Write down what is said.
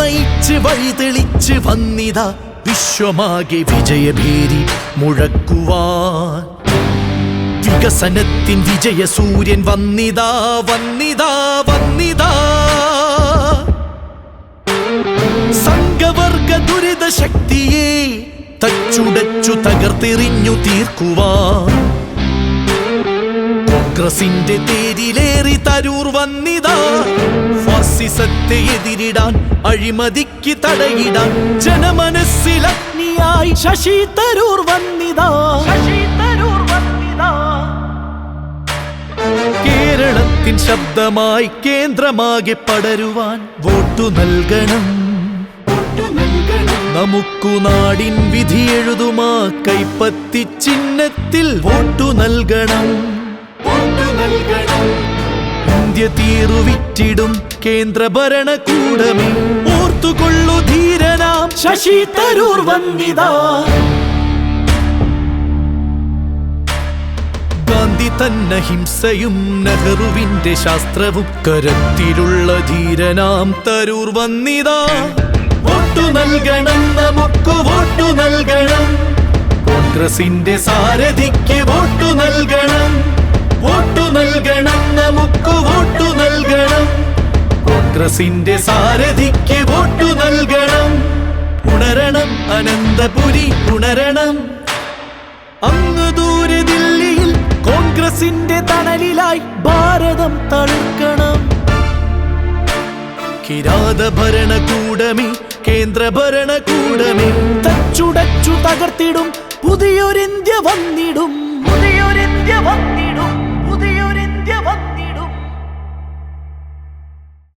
തെളിച്ച് വഴി തെളിച്ച് വന്നിതാ വിശ്വമാകെ വിജയഭേരി മുഴക്കുവാൻ. വികസനത്തിൻ വിജയ സൂര്യൻ വന്നിതാ വന്നിതാ വന്നിതാ. സംഘവർഗ ദുരിത ശക്തിയെ തച്ചുടച്ചു തകർത്തെറിഞ്ഞു തീർക്കുവാൻ. കോൺഗ്രസിന്റെ തേരിലേറി തരൂർ വന്നിതാ. ഫാസിസത്തെ എതിരിടാൻ അഴിമതിക്ക് തടയിടാൻ. ജനമനസ്സിൽ അഗ്നിയായി വന്നിതാ. ശശി തരൂർ വന്നിതാ. കേരളത്തിൻ ശബ്ദമായി കേന്ദ്രമാകെ പടരുവാൻ വോട്ടു നൽകണം. നമുക്കു നാടിൻ വിധി എഴുതുമാ. കൈപ്പത്തി ചിഹ്നത്തിൽ വോട്ടു നൽകണം. ഇന്ത്യ തീറുവിറ്റിടും കേന്ദ്ര ഭരണകൂടമേ ഓർത്തുകൊള്ളു ധീരനാം ശശി തരൂർ വന്നിതാ ഗാന്ധി തന്ന ഹിംസയും നെഹ്റുവിന്റെ ശാസ്ത്രവും കരത്തിലുള്ള ധീരനാം തരൂർ വന്നിതാ വോട്ടു നൽകണം നമുക്ക് വോട്ടു നൽകണം. കോൺഗ്രസിന്റെ സാരഥിക്ക് വോട്ടു നൽകണം. വോട്ടു നൽകണം നമുക്ക്. കോൺഗ്രസിന്റെ സാരഥിക്ക് വോട്ടു നൽകണം. ഉണരണം അനന്തപുരി ഉണരണം. അങ്ങ് ദൂരെ ദില്ലിയിൽ കോൺഗ്രസിന്റെ തണലിലായി ഭാരതം തളിർക്കണം. കിരാത ഭരണകൂടമേ കേന്ദ്ര ഭരണകൂടമേ തച്ചുടച്ചു തകർത്തിടും പുതിയൊരിന്ത്യ വന്നിടും.